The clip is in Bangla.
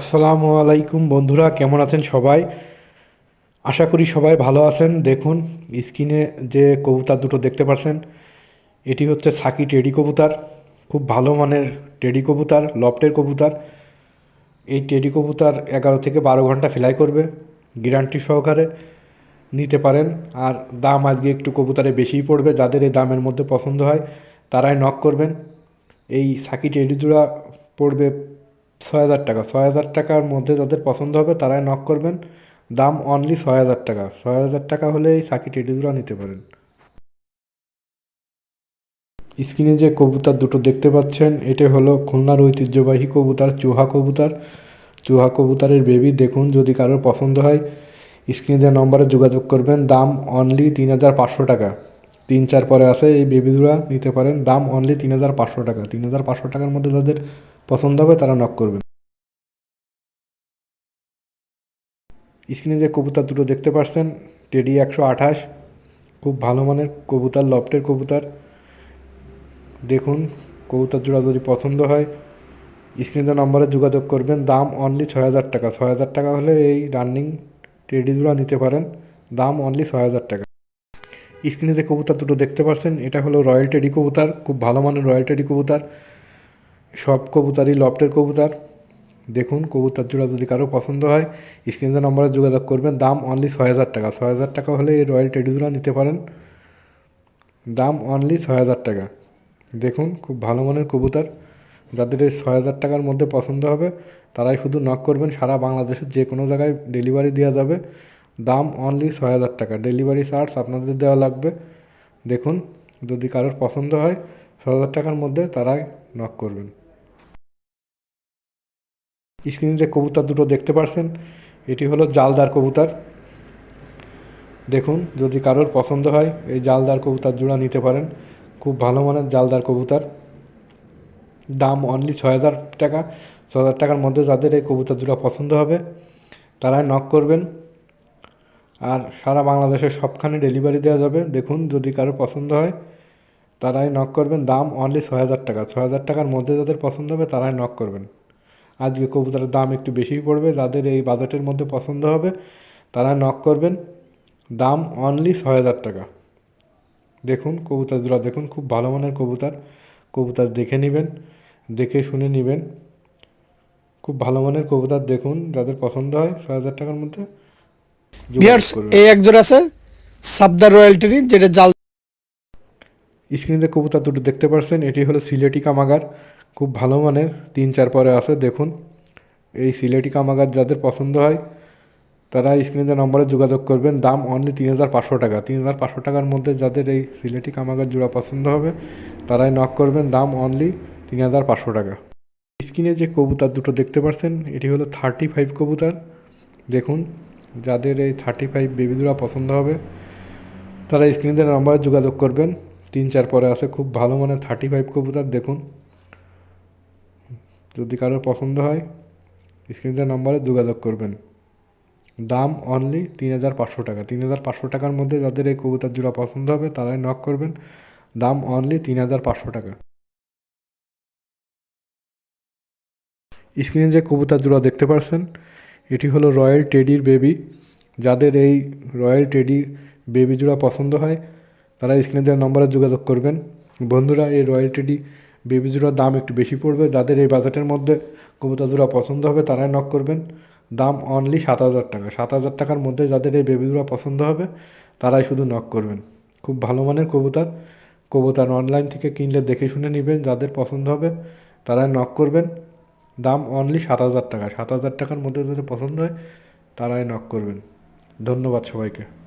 আসসালামু আলাইকুম বন্ধুরা, কেমন আছেন সবাই? আশা করি সবাই ভালো আছেন। দেখুন, স্ক্রিনে যে কবুতর দুটো দেখতে পাচ্ছেন, এটি হচ্ছে সাকি টেডি কবুতর, খুব ভালো মানের টেডি কবুতর, লফটের কবুতর। এই টেডি কবুতর এগারো থেকে বারো ঘণ্টা ফ্লাই করবে গ্যারান্টি সহকারে নিতে পারেন। আর দাম আজকে একটু কবুতরে বেশিই পড়বে, যাদের এই দামের মধ্যে পছন্দ হয়, তারাই নক করবেন। এই সাকি টেডি জোড়া পড়বে ছয় হাজার টাকা। ছয় হাজার টাকার মধ্যে যাদের পছন্দ হবে তারাই নক করবেন। দাম অনলি ছয় হাজার টাকা। ছয় হাজার টাকা হলে এই সাকি টেডি জোড়া নিতে পারেন। স্ক্রিনে যে কবুতর দুটো দেখতে পাচ্ছেন, এটা হলো খুলনার ঐতিহ্যবাহী কবুতর, চুহা কবুতর। চুহা কবুতরের বেবি দেখুন যদি কারোর পছন্দ হয়। স্ক্রিনে দেওয়া নম্বরে যোগাযোগ করবেন। দাম অনলি তিন হাজার পাঁচশো টাকা। তিন চার পরে আছে এই বেবি নিতে পারেন। দাম অনলি তিন হাজার পাঁচশো টাকা। তিন হাজার পাঁচশো টাকার মধ্যে যাদের পছন্দ হবে তারা নক করবেন স্ক্রিনে যে কবুতর দুটো দেখতে পাচ্ছেন, টেডি একশো আঠাশ, খুব ভালো মানের কবুতর, লফটের কবুতর। দেখুন, কবুতর জোড়া যদি পছন্দ হয়, স্ক্রিনে নম্বরে যোগাযোগ করবেন। দাম অনলি ছয় হাজার টাকা। ছয় হাজার টাকা হলে এই রানিং টেডি জোড়া নিতে পারেন। দাম অনলি ছয় হাজার টাকা। স্ক্রিনে যে কবুতর দুটো দেখতে পাচ্ছেন, এটা হলো রয়্যাল টেডি কবুতর, খুব ভালো মানের রয়্যাল টেডি কবুতর। সব কবুতারই লফটের কবুতার। দেখুন, কবুতার জোড়া যদি কারও পছন্দ হয়, স্ক্রিনে নম্বরে যোগাযোগ করবেন। দাম অনলি ছয় হাজার টাকা। ছয় হাজার টাকা হলে এই রয়্যাল টেডি জোড়া নিতে পারেন। দাম অনলি ছয় হাজার টাকা। দেখুন, খুব ভালো মানের কবুতার। যাদের এই ছয় হাজার টাকার মধ্যে পছন্দ হবে, তারাই শুধু নক করবেন। সারা বাংলাদেশের যে কোনো জায়গায় ডেলিভারি দেওয়া যাবে। দাম অনলি ছয় হাজার টাকা। ডেলিভারি চার্জ আপনাদের দেওয়া লাগবে। দেখুন, যদি কারোর পছন্দ হয় ছয় হাজার টাকার মধ্যে তারাই নক করবেন। স্ক্রিনে যে কবুতর দুটো দেখতে পাচ্ছেন এটি হলো জালদার কবুতর। দেখুন, যদি কারোর পছন্দ হয়, এই জালদার কবুতর জোড়া নিতে পারেন। খুব ভালো মানের জালদার কবুতর। দাম অনলি ছয় হাজার টাকা। ছ হাজার টাকার মধ্যে যাদের এই কবুতর জোড়া পছন্দ হবে, তারাই নক করবেন। আর সারা বাংলাদেশের সবখানে ডেলিভারি দেওয়া যাবে। দেখুন, যদি কারও পছন্দ হয়, তারাই নক করবেন। দাম অনলি ছয় হাজার টাকা। ছয় হাজার টাকার মধ্যে যাদের পছন্দ হবে, তারাই নক করবেন। আজকে কবুতরের দাম একটু বেশিই পড়বে যাদের এই বাজেটের মধ্যে পছন্দ হবে তারা নক করবেন। দাম অনলি ছয় হাজার টাকা। দেখুন কবুতর জোড়া দেখুন খুব ভালো মানের কবুতর। কবুতর দেখে নেবেন দেখে শুনে নেবেন। খুব ভালো মানের কবুতর দেখুন যাদের পছন্দ হয় ছয় হাজার টাকার মধ্যে এই এক জোড়া আছে সাবদার রয়্যালটির যেটা জাল স্ক্রিনে কবুতর দুটো দেখতে পাচ্ছেন এটি হলো সিলেটি কামাগার, খুব ভালো মানের, তিন চার পরে আছে, দেখুন। এই সিলেটি কামাগার যাদের পছন্দ হয়, তারা স্ক্রিনে নম্বরে যোগাযোগ করবেন, দাম অনলি তিন হাজার পাঁচশো টাকা। তিন হাজার পাঁচশো টাকার মধ্যে যাদের এই সিলেটি কামাগার জোড়া পছন্দ হবে, তারাই নক করবেন, দাম অনলি তিন হাজার পাঁচশো টাকা। স্ক্রিনে যে কবুতর দুটো দেখতে পাচ্ছেন এটি হলো থার্টি ফাইভ কবুতর। দেখুন, যাদের এই থার্টি ফাইভ বেবি জোড়া পছন্দ হবে, তারা স্ক্রিনের নাম্বারে যোগাযোগ করবেন। তিন চার পরে আছে খুব ভালো মানের থার্টি ফাইভ কবুতর, দেখুন। যদি কারোর পছন্দ হয় স্ক্রিনের নাম্বারে যোগাযোগ করবেন। দাম অনলি তিন হাজার পাঁচশো টাকা। তিন হাজার পাঁচশো টাকার মধ্যে যাদের এই কবুতর জোড়া পছন্দ হবে, তারাই নক করবেন। দাম অনলি তিন হাজার পাঁচশো টাকা। স্ক্রিনে যে কবুতর জোড়া দেখতে পাচ্ছেন এটি হলো রয়্যাল টেডির বেবি যাদের এই রয়্যাল টেডির বেবি জোড়া পছন্দ হয় তারা স্ক্রিনে দেওয়া নম্বরে যোগাযোগ করবেন। বন্ধুরা, এই রয়্যাল টেডি বেবি জোড়ার দাম একটু বেশি পড়বে। যাদের এই বাজেটের মধ্যে কবুতর জোড়া পছন্দ হবে, তারাই নক করবেন। দাম অনলি সাত হাজার টাকা। সাত হাজার টাকার মধ্যে যাদের এই বেবি জোড়া পছন্দ হবে, তারাই শুধু নক করবেন। খুব ভালো মানের কবুতর। কবুতর অনলাইন থেকে কিনলে দেখে শুনে নেবেন, যাদের পছন্দ হবে, তারাই নক করবেন। দাম অনলি সাত হাজার টাকা। সাত হাজার টাকার মধ্যে যাদের পছন্দ হয়, তারাই নক করবেন। ধন্যবাদ সবাইকে।